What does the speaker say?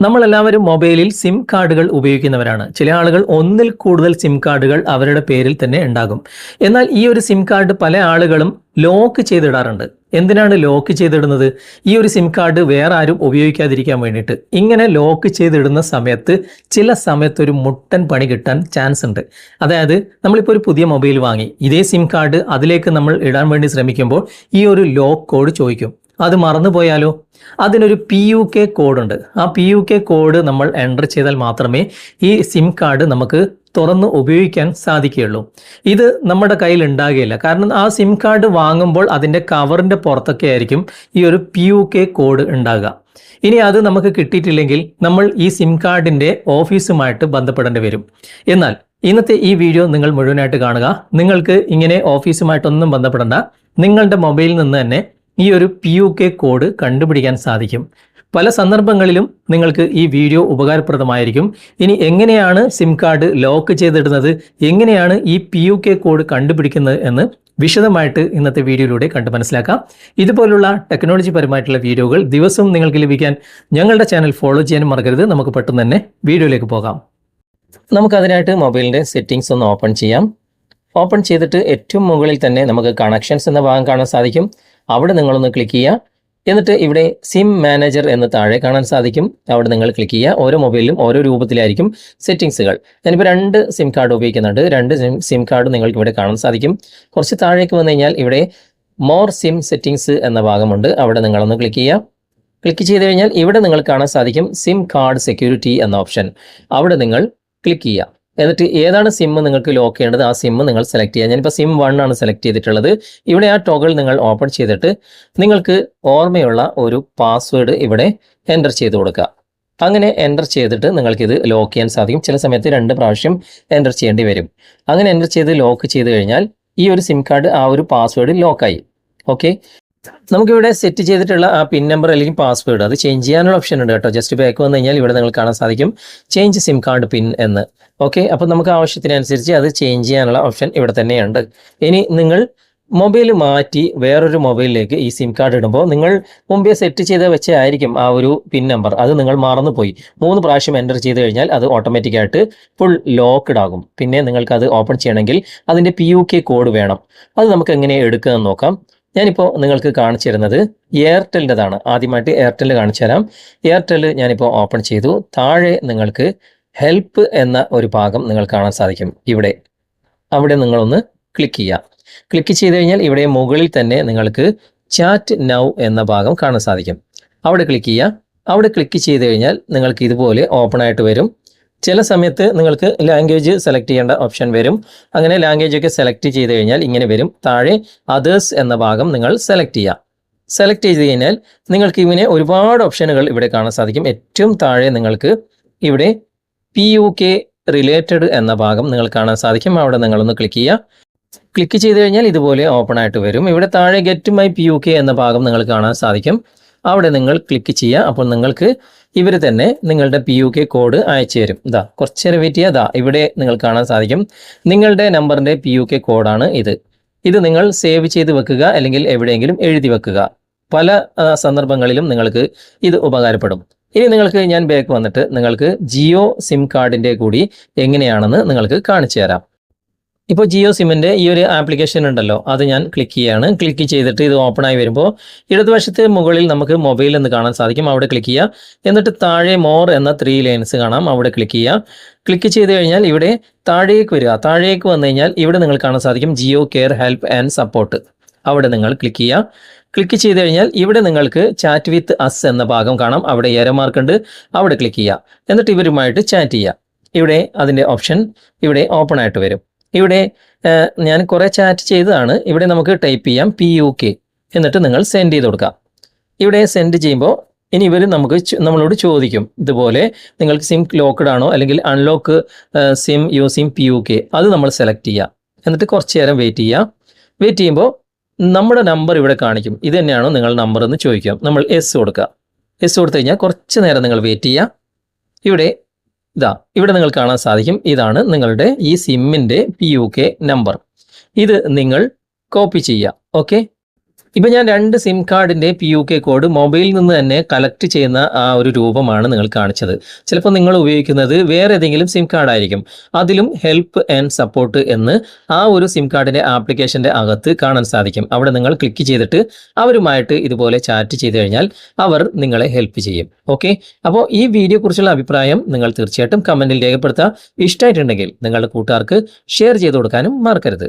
നമ്മളെല്ലാവരും മൊബൈലിൽ സിം കാർഡുകൾ ഉപയോഗിക്കുന്നവരാണ്. ചില ആളുകൾ ഒന്നിൽ കൂടുതൽ സിം കാർഡുകൾ അവരുടെ പേരിൽ തന്നെ ഉണ്ടാകും. എന്നാൽ ഈ ഒരു സിം കാർഡ് പല ആളുകളും ലോക്ക് ചെയ്തിടാറുണ്ട്. എന്തിനാണ് ലോക്ക് ചെയ്തിടുന്നത്? ഈ ഒരു സിം കാർഡ് വേറെ ആരും ഉപയോഗിക്കാതിരിക്കാൻ വേണ്ടിയിട്ട്. ഇങ്ങനെ ലോക്ക് ചെയ്തിടുന്ന സമയത്ത് ചില സമയത്ത് ഒരു മുട്ടൻ പണി കിട്ടാൻ ചാൻസ് ഉണ്ട്. അതായത് നമ്മളിപ്പോൾ ഒരു പുതിയ മൊബൈൽ വാങ്ങി. ഇതേ സിം കാർഡ് അതിലേക്ക് നമ്മൾ ഇടാൻ വേണ്ടി ശ്രമിക്കുമ്പോൾ ഈ ഒരു ലോക്ക് കോഡ് ചോദിക്കും. അത് മറന്നു പോയാലോ? അതിനൊരു പി യു കെ കോഡുണ്ട് ആ പി യു കെ കോഡ് നമ്മൾ എന്റർ ചെയ്താൽ മാത്രമേ ഈ സിം കാർഡ് നമുക്ക് തുറന്ന് ഉപയോഗിക്കാൻ സാധിക്കുകയുള്ളൂ. ഇത് നമ്മുടെ കയ്യിൽ ഉണ്ടാകുകയില്ല. കാരണം ആ സിം കാർഡ് വാങ്ങുമ്പോൾ അതിന്റെ കവറിന്റെ പുറത്തൊക്കെ ആയിരിക്കും ഈ ഒരു പി യു കെ കോഡ് ഉണ്ടാകുക. ഇനി അത് നമുക്ക് കിട്ടിയിട്ടില്ലെങ്കിൽ നമ്മൾ ഈ സിം കാർഡിന്റെ ഓഫീസുമായിട്ട് ബന്ധപ്പെടേണ്ടി വരും. എന്നാൽ ഇന്നത്തെ ഈ വീഡിയോ നിങ്ങൾ മുഴുവനായിട്ട് കാണുക. നിങ്ങൾക്ക് ഇങ്ങനെ ഓഫീസുമായിട്ടൊന്നും ബന്ധപ്പെടേണ്ട. നിങ്ങളുടെ മൊബൈലിൽ നിന്ന് തന്നെ ഈ ഒരു പി യു കെ കോഡ് കണ്ടുപിടിക്കാൻ സാധിക്കും. പല സന്ദർഭങ്ങളിലും നിങ്ങൾക്ക് ഈ വീഡിയോ ഉപകാരപ്രദമായിരിക്കും. ഇനി എങ്ങനെയാണ് സിം കാർഡ് ലോക്ക് ചെയ്തിടുന്നത്? എങ്ങനെയാണ് ഈ പി യു കെ കോഡ് കണ്ടുപിടിക്കുന്നത് എന്ന് വിശദമായിട്ട് ഇന്നത്തെ വീഡിയോയിലൂടെ കണ്ട് മനസ്സിലാക്കാം. ഇതുപോലുള്ള ടെക്നോളജി പരമായിട്ടുള്ള വീഡിയോകൾ ദിവസവും നിങ്ങൾക്ക് ലഭിക്കാൻ ഞങ്ങളുടെ ചാനൽ ഫോളോ ചെയ്യാൻ മറക്കരുത്. നമുക്ക് പെട്ടെന്ന് തന്നെ വീഡിയോയിലേക്ക് പോകാം. നമുക്കതിനായിട്ട് മൊബൈലിന്റെ സെറ്റിംഗ്സ് ഒന്ന് ഓപ്പൺ ചെയ്യാം. ഓപ്പൺ ചെയ്തിട്ട് ഏറ്റവും മുകളിൽ തന്നെ നമുക്ക് കണക്ഷൻസ് എന്ന ഭാഗം കാണാൻ സാധിക്കും. അവിടെ നിങ്ങളൊന്ന് ക്ലിക്ക് ചെയ്യുക. എന്നിട്ട് ഇവിടെ സിം മാനേജർ എന്ന് താഴെ കാണാൻ സാധിക്കും. അവിടെ നിങ്ങൾ ക്ലിക്ക് ചെയ്യുക. ഓരോ മൊബൈലിലും ഓരോ രൂപത്തിലായിരിക്കും സെറ്റിംഗ്സുകൾ ഞാനിപ്പോൾ രണ്ട് സിം കാർഡ് ഉപയോഗിക്കുന്നുണ്ട്. രണ്ട് സിം കാർഡ് നിങ്ങൾക്ക് ഇവിടെ കാണാൻ സാധിക്കും. കുറച്ച് താഴേക്ക് വന്നു കഴിഞ്ഞാൽ ഇവിടെ മോർ സിം സെറ്റിംഗ്സ് എന്ന ഭാഗമുണ്ട്. അവിടെ നിങ്ങളൊന്ന് ക്ലിക്ക് ചെയ്യുക. ക്ലിക്ക് ചെയ്ത് കഴിഞ്ഞാൽ ഇവിടെ നിങ്ങൾ കാണാൻ സാധിക്കും സിം കാർഡ് സെക്യൂരിറ്റി എന്ന ഓപ്ഷൻ അവിടെ നിങ്ങൾ ക്ലിക്ക് ചെയ്യുക. എന്നിട്ട് ഏതാണ് സിം നിങ്ങൾക്ക് ലോക്ക് ചെയ്യേണ്ടത്? ആ സിം നിങ്ങൾ സെലക്ട് ചെയ്യുക. ഞാനിപ്പോൾ സിം വൺ ആണ് സെലക്ട് ചെയ്തിട്ടുള്ളത്. ഇവിടെ ആ ടോഗിൾ നിങ്ങൾ ഓപ്പൺ ചെയ്തിട്ട് നിങ്ങൾക്ക് ഓർമ്മയുള്ള ഒരു പാസ്വേഡ് ഇവിടെ എന്റർ ചെയ്ത് കൊടുക്കുക. അങ്ങനെ എന്റർ ചെയ്തിട്ട് നിങ്ങൾക്കിത് ലോക്ക് ചെയ്യാൻ സാധിക്കും. ചില സമയത്ത് രണ്ട് പ്രാവശ്യം എന്റർ ചെയ്യേണ്ടി വരും. അങ്ങനെ എന്റർ ചെയ്ത് ലോക്ക് ചെയ്ത് കഴിഞ്ഞാൽ ഈ ഒരു സിം കാർഡ് ആ ഒരു പാസ്വേഡ് ലോക്കായി ഓക്കെ നമുക്കിവിടെ സെറ്റ് ചെയ്തിട്ടുള്ള ആ പിൻ നമ്പർ അല്ലെങ്കിൽ പാസ്വേഡ് അത് ചേഞ്ച് ചെയ്യാനുള്ള ഓപ്ഷൻ ഉണ്ട് കേട്ടോ. ജസ്റ്റ് ബാക്ക് വന്നു കഴിഞ്ഞാൽ ഇവിടെ നിങ്ങൾ കാണാൻ സാധിക്കും. ചേഞ്ച് സിം കാർഡ് പിൻ എന്ന്. ഓക്കെ അപ്പോൾ നമുക്ക് ആവശ്യത്തിനനുസരിച്ച് അത് ചേഞ്ച് ചെയ്യാനുള്ള ഓപ്ഷൻ ഇവിടെ തന്നെയുണ്ട്. ഇനി നിങ്ങൾ മൊബൈൽ മാറ്റി വേറൊരു മൊബൈലിലേക്ക് ഈ സിം കാർഡ് ഇടുമ്പോൾ നിങ്ങൾ മുമ്പേ സെറ്റ് ചെയ്ത് വെച്ചായിരിക്കും ആ ഒരു പിൻ നമ്പർ അത് നിങ്ങൾ മറന്നുപോയി. മൂന്ന് പ്രാവശ്യം എന്റർ ചെയ്ത് കഴിഞ്ഞാൽ അത് ഓട്ടോമാറ്റിക്കായിട്ട് ഫുൾ ലോക്ക്ഡ് ആകും. പിന്നെ നിങ്ങൾക്ക് അത് ഓപ്പൺ ചെയ്യണമെങ്കിൽ അതിന്റെ പി കോഡ് വേണം. അത് നമുക്ക് എങ്ങനെ എടുക്കുക നോക്കാം. ഞാനിപ്പോൾ നിങ്ങൾക്ക് കാണിച്ചു തരുന്നത് എയർടെലിന്റെതാണ് ആദ്യമായിട്ട് എയർടെൽ കാണിച്ചു തരാം. എയർടെൽ ഞാനിപ്പോൾ ഓപ്പൺ ചെയ്തു. താഴെ നിങ്ങൾക്ക് ഹെൽപ്പ് എന്ന ഒരു ഭാഗം നിങ്ങൾ കാണാൻ സാധിക്കും. ഇവിടെ. അവിടെ നിങ്ങളൊന്ന് ക്ലിക്ക് ചെയ്യുക. ക്ലിക്ക് ചെയ്ത് കഴിഞ്ഞാൽ ഇവിടെ മുകളിൽ തന്നെ നിങ്ങൾക്ക് ചാറ്റ് നൗ എന്ന ഭാഗം കാണാൻ സാധിക്കും. അവിടെ ക്ലിക്ക് ചെയ്യുക. അവിടെ ക്ലിക്ക് ചെയ്ത് കഴിഞ്ഞാൽ നിങ്ങൾക്ക് ഇതുപോലെ ഓപ്പൺ ആയിട്ട് വരും. ചില സമയത്ത് നിങ്ങൾക്ക് ലാംഗ്വേജ് സെലക്ട് ചെയ്യേണ്ട ഓപ്ഷൻ വരും. അങ്ങനെ ലാംഗ്വേജ് ഒക്കെ സെലക്ട് ചെയ്ത് കഴിഞ്ഞാൽ ഇങ്ങനെ വരും. താഴെ അതേഴ്സ് എന്ന ഭാഗം നിങ്ങൾ സെലക്ട് ചെയ്യുക. സെലക്ട് ചെയ്ത് കഴിഞ്ഞാൽ നിങ്ങൾക്ക് ഇങ്ങനെ ഒരുപാട് ഓപ്ഷനുകൾ ഇവിടെ കാണാൻ സാധിക്കും. ഏറ്റവും താഴെ നിങ്ങൾക്ക് ഇവിടെ പി യു കെ റിലേറ്റഡ് എന്ന ഭാഗം നിങ്ങൾ കാണാൻ സാധിക്കും. അവിടെ നിങ്ങളൊന്ന് ക്ലിക്ക് ചെയ്യുക. ക്ലിക്ക് ചെയ്ത് കഴിഞ്ഞാൽ ഇതുപോലെ ഓപ്പൺ ആയിട്ട് വരും. ഇവിടെ താഴെ get my P U K എന്ന ഭാഗം നിങ്ങൾ കാണാൻ സാധിക്കും. അവിടെ നിങ്ങൾ ക്ലിക്ക് ചെയ്യുക. അപ്പോൾ നിങ്ങൾക്ക് ഇവർ തന്നെ നിങ്ങളുടെ പി യു കെ കോഡ് അയച്ചു തരും. ഇതാ കുറച്ച് നേരം വെയിറ്റ് ചെയ്യുക ഇവിടെ നിങ്ങൾ കാണാൻ സാധിക്കും. നിങ്ങളുടെ നമ്പറിന്റെ പി യു കെ കോഡാണ് ഇത്. ഇത് നിങ്ങൾ സേവ് ചെയ്ത് വെക്കുക അല്ലെങ്കിൽ എവിടെയെങ്കിലും എഴുതി വെക്കുക. പല സന്ദർഭങ്ങളിലും നിങ്ങൾക്ക് ഇത് ഉപകാരപ്പെടും. ഇനി നിങ്ങൾക്ക് ഞാൻ ബാക്ക് വന്നിട്ട് നിങ്ങൾക്ക് ജിയോ സിം കാർഡിന്റെ കൂടി എങ്ങനെയാണെന്ന് നിങ്ങൾക്ക് കാണിച്ചു തരാം. ഇപ്പോൾ ജിയോ സിമ്മിന്റെ ഈ ഒരു ആപ്ലിക്കേഷൻ ഉണ്ടല്ലോ അത് ഞാൻ ക്ലിക്ക് ചെയ്യാണ്. ക്ലിക്ക് ചെയ്തിട്ട് ഇത് ഓപ്പൺ ആയി വരുമ്പോൾ ഇടതുവശത്ത് മുകളിൽ നമുക്ക് മൊബൈൽ എന്ന് കാണാൻ സാധിക്കും. അവിടെ ക്ലിക്ക് ചെയ്യുക എന്നിട്ട് താഴെ മോർ എന്ന ത്രീ ലൈൻസ് കാണാം. അവിടെ ക്ലിക്ക് ചെയ്യുക ക്ലിക്ക് ചെയ്ത് കഴിഞ്ഞാൽ ഇവിടെ താഴേക്ക് വരിക. താഴേക്ക് വന്നു കഴിഞ്ഞാൽ ഇവിടെ നിങ്ങൾ കാണാൻ സാധിക്കും Jio care help and support. അവിടെ നിങ്ങൾ ക്ലിക്ക് ചെയ്യുക ക്ലിക്ക് ചെയ്ത് കഴിഞ്ഞാൽ ഇവിടെ നിങ്ങൾക്ക് ചാറ്റ് വിത്ത് അസ് എന്ന ഭാഗം കാണാം. അവിടെ ഏര മാർക്ക് ഉണ്ട്. അവിടെ ക്ലിക്ക് ചെയ്യുക എന്നിട്ട് ഇവരുമായിട്ട് ചാറ്റ് ചെയ്യുക ഇവിടെ അതിന്റെ ഓപ്ഷൻ ഇവിടെ ഓപ്പൺ ആയിട്ട് വരും. ഇവിടെ ഞാൻ കുറേ ചാറ്റ് ചെയ്തതാണ്. ഇവിടെ നമുക്ക് ടൈപ്പ് ചെയ്യാം പി യു കെ എന്നിട്ട് നിങ്ങൾ സെൻഡ് ചെയ്ത് കൊടുക്കാം. ഇവിടെ സെൻഡ് ചെയ്യുമ്പോൾ ഇനി ഇവർ നമുക്ക് നമ്മളോട് ചോദിക്കും. ഇതുപോലെ നിങ്ങൾക്ക് സിം ലോക്ക്ഡ് ആണോ? അല്ലെങ്കിൽ unlock SIM using P U K അത് നമ്മൾ സെലക്ട് ചെയ്യാം. എന്നിട്ട് കുറച്ച് നേരം വെയിറ്റ് ചെയ്യാം. വെയിറ്റ് ചെയ്യുമ്പോൾ നമ്മുടെ നമ്പർ ഇവിടെ കാണിക്കും. ഇത് തന്നെയാണോ നിങ്ങൾ നമ്പർ എന്ന് ചോദിക്കാം. നമ്മൾ എസ് കൊടുക്കുക എസ് കൊടുത്തു കഴിഞ്ഞാൽ കുറച്ച് നേരം നിങ്ങൾ വെയിറ്റ് ചെയ്യുക ഇവിടെ ഇതാ ഇവിടെ നിങ്ങൾ കാണാൻ സാധിക്കും ഇതാണ് നിങ്ങളുടെ ഈ സിമ്മിന്റെ പി നമ്പർ ഇത് നിങ്ങൾ കോപ്പി ചെയ്യുക ഓക്കെ ഇപ്പം ഞാൻ രണ്ട് സിം കാർഡിന്റെ പി യു കെ കോഡ് മൊബൈലിൽ നിന്ന് തന്നെ കളക്ട് ചെയ്യുന്ന ആ ഒരു രൂപമാണ് നിങ്ങൾ കാണിച്ചത്. ചിലപ്പോൾ നിങ്ങൾ ഉപയോഗിക്കുന്നത് വേറെ ഏതെങ്കിലും സിം കാർഡ് ആയിരിക്കും. അതിലും ഹെൽപ്പ് ആൻഡ് സപ്പോർട്ട് എന്ന് ആ ഒരു സിം കാർഡിന്റെ ആപ്ലിക്കേഷന്റെ അകത്ത് കാണാൻ സാധിക്കും. അവിടെ നിങ്ങൾ ക്ലിക്ക് ചെയ്തിട്ട് അവരുമായിട്ട് ഇതുപോലെ ചാറ്റ് ചെയ്ത് കഴിഞ്ഞാൽ അവർ നിങ്ങളെ ഹെൽപ്പ് ചെയ്യും. ഓക്കെ അപ്പോൾ ഈ വീഡിയോ കുറിച്ചുള്ള അഭിപ്രായം നിങ്ങൾ തീർച്ചയായിട്ടും കമന്റിൽ രേഖപ്പെടുത്തുക. ഇഷ്ടമായിട്ടുണ്ടെങ്കിൽ നിങ്ങളുടെ കൂട്ടുകാർക്ക് ഷെയർ ചെയ്ത് കൊടുക്കാനും മറക്കരുത്.